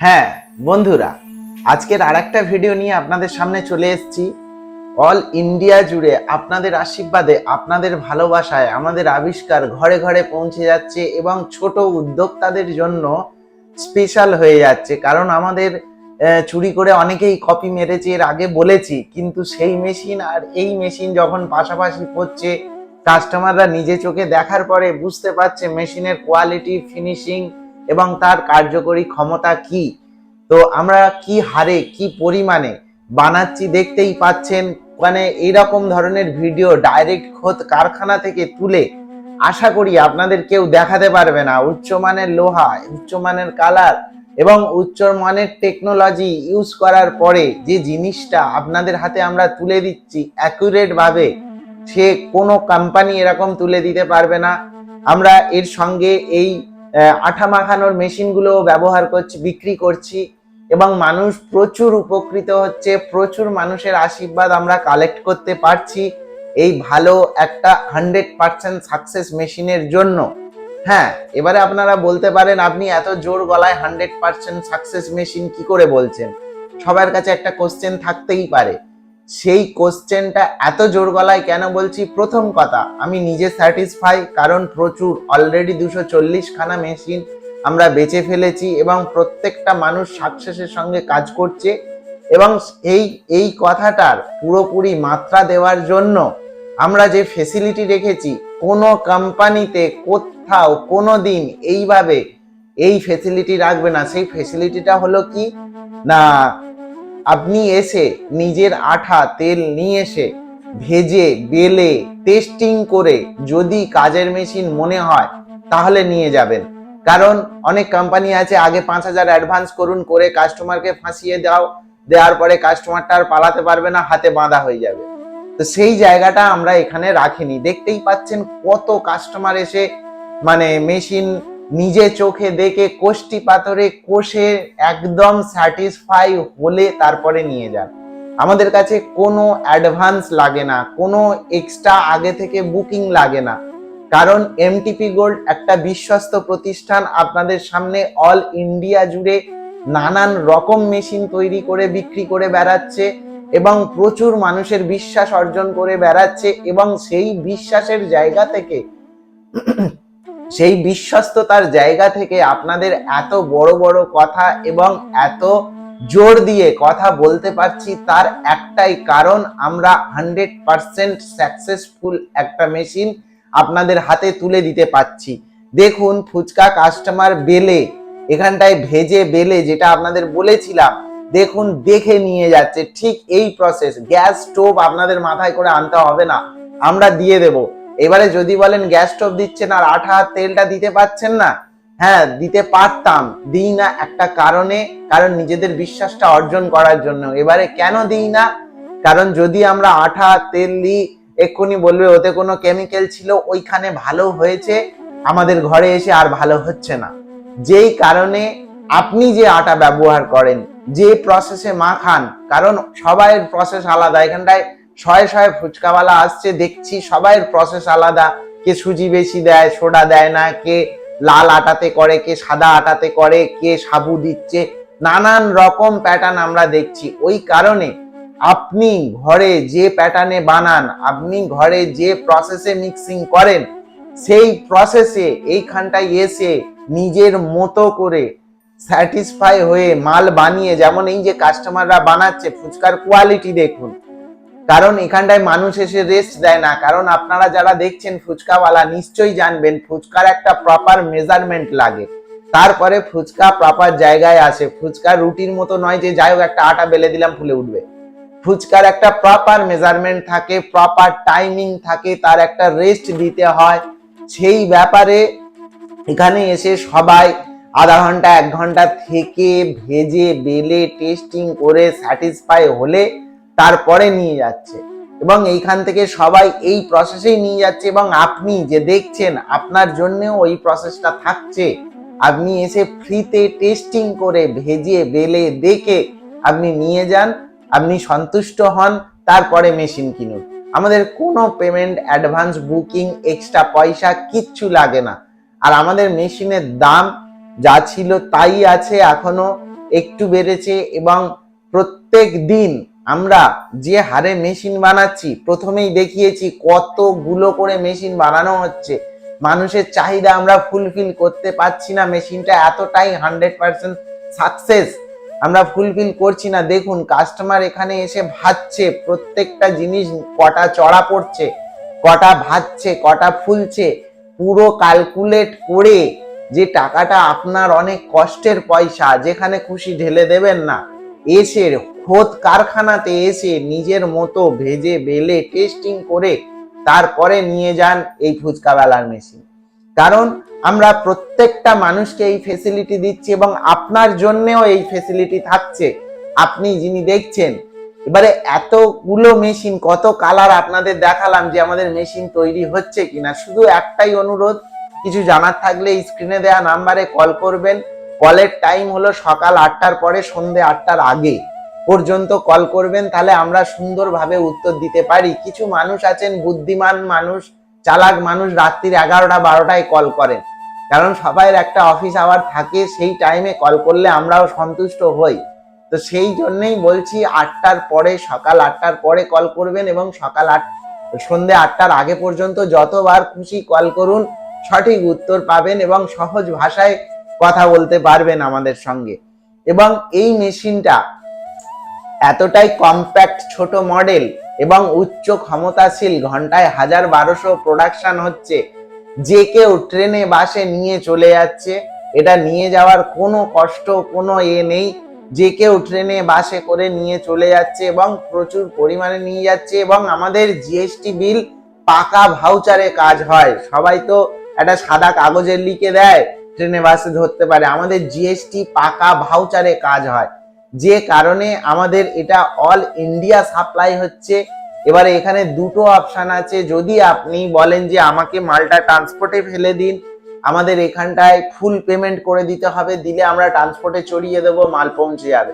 হ্যাঁ বন্ধুরা, আজকের আর একটা ভিডিও নিয়ে আপনাদের সামনে চলে এসেছি। অল ইন্ডিয়া জুড়ে আপনাদের আশীর্বাদে, আপনাদের ভালোবাসায়, আমাদের আবিষ্কার ঘরে ঘরে পৌঁছে যাচ্ছে এবং ছোট উদ্যোক্তাদের জন্য স্পেশাল হয়ে যাচ্ছে। কারণ আমাদের চুরি করে অনেকেই কপি মেরেছে, এর আগে বলেছি, কিন্তু সেই মেশিন আর এই মেশিন যখন পাশাপাশি পড়ছে কাস্টমাররা নিজে চোখে দেখার পরে বুঝতে পারছে মেশিনের কোয়ালিটি ফিনিশিং এবং তার কার্যকরী ক্ষমতা কি? তো আমরা কি হারে, কি পরিমাণে বানাচ্ছি দেখতেই পাচ্ছেন। মানে এইরকম ধরনের ভিডিও ডাইরেক্ট খোদ কারখানা থেকে তুলে আশা করি আপনাদের কেউ দেখাতে পারবে না। উচ্চমানের লোহা উচ্চমানের কালার এবং উচ্চমানের টেকনোলজি ইউজ করার পরে যে জিনিসটা আপনাদের হাতে আমরা তুলে দিচ্ছি অ্যাকুরেট ভাবে, সে কোনো কোম্পানি এরকম তুলে দিতে পারবে না। আমরা এর সঙ্গে এই আঠা মাখানোর মেশিনগুলো ব্যবহার করছি, বিক্রি করছি এবং মানুষ প্রচুর উপকৃত হচ্ছে, প্রচুর মানুষের আশীর্বাদ আমরা কালেক্ট করতে পারছি এই ভালো একটা হান্ড্রেড পার্সেন্ট সাকসেস মেশিনের জন্য। হ্যাঁ এবারে আপনারা বলতে পারেন, আপনি এত জোর গলায় হান্ড্রেড পার্সেন্ট সাকসেস মেশিন কি করে বলছেন? সবার কাছে একটা কোশ্চেন থাকতেই পারে। সেই কোশ্চেনটা এত জোর গলায় কেন বলছি? প্রথম কথা, আমি নিজে স্যাটিসফাই কারণ প্রচুর অলরেডি দুশো খানা মেশিন আমরা বেচে ফেলেছি এবং প্রত্যেকটা মানুষ সাকসেসের সঙ্গে কাজ করছে এবং এই এই কথাটার পুরোপুরি মাত্রা দেওয়ার জন্য আমরা যে ফেসিলিটি রেখেছি, কোনো কোম্পানিতে কোথাও কোনো দিন এইভাবে এই ফেসিলিটি রাখবে না। সেই ফেসিলিটিটা হলো কি? না আপনি এসে নিজের আঠা তেল নিয়ে এসে ভেজে, বেলে টেস্টিং করে যদি কাজের মেশিন মনে হয়, তাহলে নিয়ে যাবেন। কারণ অনেক কোম্পানি আছে, আগে পাঁচ হাজার অ্যাডভান্স করুন, করে কাস্টমারকে ফাঁসিয়ে দাও, দেওয়ার পরে কাস্টমারটা আর পালাতে পারবে না, হাতে বাঁধা হয়ে যাবে। তো সেই জায়গাটা আমরা এখানে রাখিনি। দেখতেই পাচ্ছেন কত কাস্টমার এসে মানে মেশিন নিজে চোখে দেখে কোষ্টি পাথরে কোষে একদম স্যাটিসফাই হলে তারপরে নিয়ে যান। আমাদের কাছে কোনো অ্যাডভান্স লাগে না, কোনো এক্সট্রা আগে থেকে বুকিং লাগে না। কারণ এমটিপি গোল্ড একটা বিশ্বস্ত প্রতিষ্ঠান, আপনাদের সামনে অল ইন্ডিয়া জুড়ে নানান রকম মেশিন তৈরি করে বিক্রি করে বেড়াচ্ছে এবং প্রচুর মানুষের বিশ্বাস অর্জন করে বেড়াচ্ছে এবং সেই বিশ্বাসের জায়গা থেকে সেই বিশ্বস্ততার জায়গা থেকে আপনাদের এত বড় বড় কথা এবং এত জোর দিয়ে কথা বলতে পারছি, তার একটাই কারণ আমরা হান্ড্রেড পার্সেন্ট সাকসেসফুল একটা মেশিন আপনাদের হাতে তুলে দিতে পাচ্ছি দেখুন, ফুচকা কাস্টমার বেলে, এখানটায় ভেজে বেলে, যেটা আপনাদের বলেছিলাম, দেখুন, দেখে নিয়ে যাচ্ছে। ঠিক এই প্রসেস গ্যাস স্টোভ আপনাদের মাথায় করে আনতে হবে না। আমরা দিয়ে দেব। এবারে যদি বলেন গ্যাস স্টোভ দিচ্ছেন আর আঠা তেলটা দিতে পাচ্ছেন না হ্যাঁ দিতে পারতাম। দিই না একটা কারণে, কারণ নিজেদের বিশ্বাসটা অর্জন করার জন্য। এবারে কেন দিই না? কারণ যদি আমরা আঠা তেল দিই, এক্ষুনি বলবে, ওতে কোনো কেমিক্যাল ছিল, ওইখানে ভালো হয়েছে, আমাদের ঘরে এসে আর ভালো হচ্ছে না। যেই কারণে আপনি যে আটা ব্যবহার করেন, যে প্রসেসে মাখান, কারণ সবাইয়ের প্রসেস আলাদা। এখানটায় শয়ে শয়ে ফুচকাওয়ালা আসছে, দেখছি সবাইয়ের প্রসেস আলাদা। কে সুজি বেশি দেয়, সোডা দেয় না, কে লাল আটাতে করে, কে সাদা আটাতে করে, কে সাবু দিচ্ছে। নানান রকম প্যাটার্ন আমরা দেখছি। ওই কারণে আপনি ঘরে যে প্যাটার্নে বানান, আপনি ঘরে যে প্রসেসে মিক্সিং করেন, সেই প্রসেসে এইখানটায় এসে নিজের মতো করে স্যাটিসফাই হয়ে মাল বানিয়ে, যেমন এই যে কাস্টমাররা বানাচ্ছে, ফুচকার কোয়ালিটি দেখুন। কারণ এখানটায় মানুষ এসে রেস্ট দেয় না। কারণ আপনারা যারা দেখছেন ফুচকাওয়ালা, নিশ্চয়ই জানবেন ফুচকার একটা প্রপার মেজারমেন্ট লাগে। তারপরে ফুচকা প্রপার জায়গায় আসে। ফুচকা রুটির মতো নয় যে যাই হোক একটা আটা বেলে দিলাম, ফুলে উঠবে। ফুচকার একটা প্রপার মেজারমেন্ট থাকে প্রপার টাইমিং থাকে, তার একটা রেস্ট দিতে হয়। সেই ব্যাপারে এখানে এসে সবাই আধা ঘণ্টা, এক ঘণ্টা থেকে ভেজে, বেলে টেস্টিং করে স্যাটিসফাই হলে তারপরে নিয়ে যাচ্ছে। এবং এইখান থেকে সবাই এই প্রসেসেই নিয়ে যাচ্ছে এবং আপনি যে দেখছেন আপনার জন্যও ওই প্রসেসটা থাকছে। আপনি এসে ফ্রিতে টেস্টিং করে ভেজে, বেলে, দেখে আপনি নিয়ে যান, আপনি সন্তুষ্ট হন, তারপরে মেশিন কিনুন। আমাদের কোনো পেমেন্ট অ্যাডভান্স বুকিং এক্সট্রা পয়সা কিচ্ছু লাগে না। আর আমাদের মেশিনের দাম যা ছিল তাই আছে, এখনও একটু বেড়েছে এবং প্রত্যেক দিন আমরা যে হারে মেশিন বানাচ্ছি, প্রথমেই দেখিয়েছি কতগুলো করে মেশিন বানানো হচ্ছে। মানুষের চাহিদা আমরা ফুলফিল করতে পারছি না, মেশিনটা এতটাই হান্ড্রেড পার্সেন্ট সাকসেস আমরা ফুলফিল করছি না। দেখুন কাস্টমার এখানে এসে ভাজছে, প্রত্যেকটা জিনিস কটা চড়া পড়ছে, কটা ভাজছে, কটা ফুলছে, পুরো ক্যালকুলেট করে যে টাকাটা আপনার অনেক কষ্টের পয়সা, যেখানে খুশি ঢেলে দেবেন না, এসে খোদ কারখানাতে এসে নিজের মতো ভেজে বেলে টেস্টিং করে তারপরে নিয়ে যান এই ফুচকা বেলার মেশিন কারণ আমরা প্রত্যেকটা মানুষকে এই ফেসিলিটি দিচ্ছি এবং আপনার জন্যেও এই ফেসিলিটি থাকছে। আপনি যিনি দেখছেন, এবারে এতগুলো মেশিন কত কালার আপনাদের দেখালাম যে আমাদের মেশিন তৈরি হচ্ছে কিনা? শুধু একটাই অনুরোধ, কিছু জানার থাকলে স্ক্রিনে দেওয়া নাম্বারে কল করবেন। কলের টাইম হলো সকাল আটটার পরে সন্ধে আটটার আগে। পর্যন্ত কল করবেন, তাহলে আমরা সুন্দরভাবে উত্তর দিতে পারি। কিছু মানুষ আছেন, বুদ্ধিমান মানুষ, চালাক মানুষ রাত্রির এগারোটা, বারোটায় কল করেন। কারণ সবাইয়ের একটা অফিস আওয়ার থাকে, সেই টাইমে কল করলে আমরাও সন্তুষ্ট হই। তো সেই জন্যই বলছি, আটটার পরে, সকাল আটটার পরে কল করবেন এবং সকাল আট, সন্ধে আটটার আগে পর্যন্ত যতবার খুশি কল করুন, সঠিক উত্তর পাবেন এবং সহজ ভাষায় কথা বলতে পারবেন আমাদের সঙ্গে। এবং এই মেশিনটা এতটাই কম্প্যাক্ট ছোট মডেল এবং উচ্চ ক্ষমতাশীল, ঘন্টায় হাজার বারোশো প্রোডাকশন হচ্ছে। যে কেউ ট্রেনে, বাসে নিয়ে চলে যাচ্ছে। এটা নিয়ে যাওয়ার কোনো কষ্ট, কোনো এ নেই। যে কেউ ট্রেনে, বাসে করে নিয়ে চলে যাচ্ছে এবং প্রচুর পরিমাণে নিয়ে যাচ্ছে এবং আমাদের জিএসটি বিল পাকা ভাউচারে কাজ হয়। সবাই তো একটা সাদা কাগজের লিখে দেয়, ট্রেনে, বাসে ধরতে পারে। আমাদের জিএসটি পাকা ভাউচারে কাজ হয়। যে কারণে আমাদের এটা অল ইন্ডিয়া সাপ্লাই হচ্ছে। এবারে এখানে দুটো অপশান আছে। যদি আপনি বলেন যে আমাকে মালটা ট্রান্সপোর্টে ফেলে দিন, আমাদের এখানটায় ফুল পেমেন্ট করে দিতে হবে, দিলে আমরা ট্রান্সপোর্টে চড়িয়ে দেবো, মাল পৌঁছে যাবে।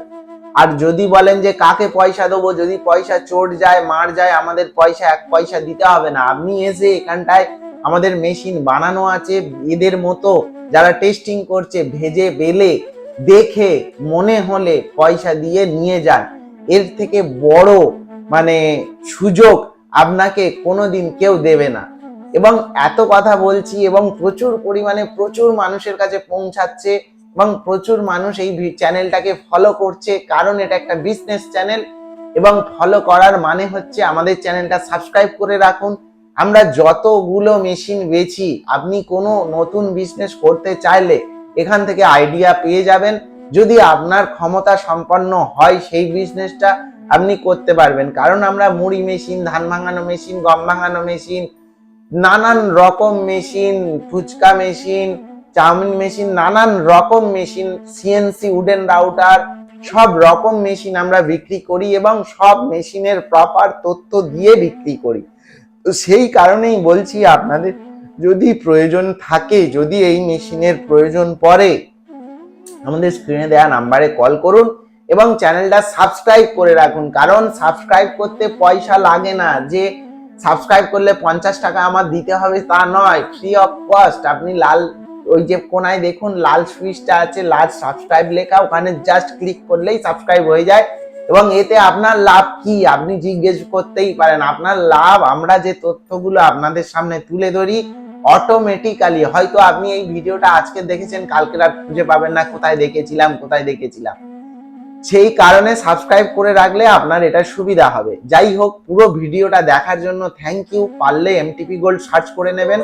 আর যদি বলেন যে কাকে পয়সা দেবো, যদি পয়সা চোট যায়, মার যায়, আমাদের পয়সা, এক পয়সা দিতে হবে না। আপনি এসে এখানটায় আমাদের মেশিন বানানো আছে। এদের মতো যারা টেস্টিং করছে, ভেজে, বেলে দেখে, মনে হলে পয়সা দিয়ে নিয়ে যান। এর থেকে বড় মানে সুযোগ আপনাকে কোনোদিন কেউ দেবে না। এবং এত কথা বলছি এবং প্রচুর পরিমাণে প্রচুর মানুষের কাছে পৌঁছাচ্ছে এবং প্রচুর মানুষ এই চ্যানেলটাকে ফলো করছে। কারণ এটা একটা বিজনেস চ্যানেল এবং ফলো করার মানে হচ্ছে আমাদের চ্যানেলটা সাবস্ক্রাইব করে রাখুন। আমরা যতগুলো মেশিন বেছি আপনি কোনো নতুন বিজনেস করতে চাইলে এখান থেকে আইডিয়া পেয়ে যাবেন। যদি আপনার ক্ষমতা সম্পন্ন হয় সেই বিজনেসটা আপনি করতে পারবেন। কারণ আমরা মুড়ি মেশিন ধান ভাঙানো মেশিন গম ভাঙানো মেশিন নানান রকম machine phuchka machine chowmein machine নানান রকম মেশিন সিএনসি উডেন রাউটার সব রকম মেশিন আমরা বিক্রি করি এবং সব মেশিনের প্রপার তথ্য দিয়ে বিক্রি করি। তো সেই কারণেই বলছি আপনাদের যদি প্রয়োজন থাকে, যদি এই মেশিনের প্রয়োজন পড়ে, আমাদের স্ক্রিনে দেওয়া নাম্বারে কল করুন এবং চ্যানেলটা সাবস্ক্রাইব করে রাখুন। কারণ সাবস্ক্রাইব করতে পয়সা লাগে না। যে সাবস্ক্রাইব করলে পঞ্চাশ টাকা আমার দিতে হবে তা নয়। ফ্রি অফ কস্ট আপনি লাল, ওই যে কোনায় দেখুন, লাল সুইচটা আছে, লাল সাবস্ক্রাইব লেখা, ওখানে জাস্ট ক্লিক করলেই সাবস্ক্রাইব হয়ে যায়। এবং এতে আপনার লাভ কি? আপনি জিজ্ঞেস করতেই পারেন। আপনার লাভ, আমরা যে তথ্যগুলো আপনাদের সামনে তুলে ধরি অটোমেটিক্যালি হয়তো আপনি এই ভিডিওটা আজকে দেখেছেন, কালকে রাত খুঁজে পাবেন না, কোথায় দেখেছিলাম কোথায় দেখেছিলাম। সেই কারণে সাবস্ক্রাইব করে রাখলে আপনার এটা সুবিধা হবে। যাই হোক, পুরো ভিডিওটা দেখার জন্য থ্যাংক ইউ পারলে এমটিপি গোল্ড সার্চ করে নেবেন।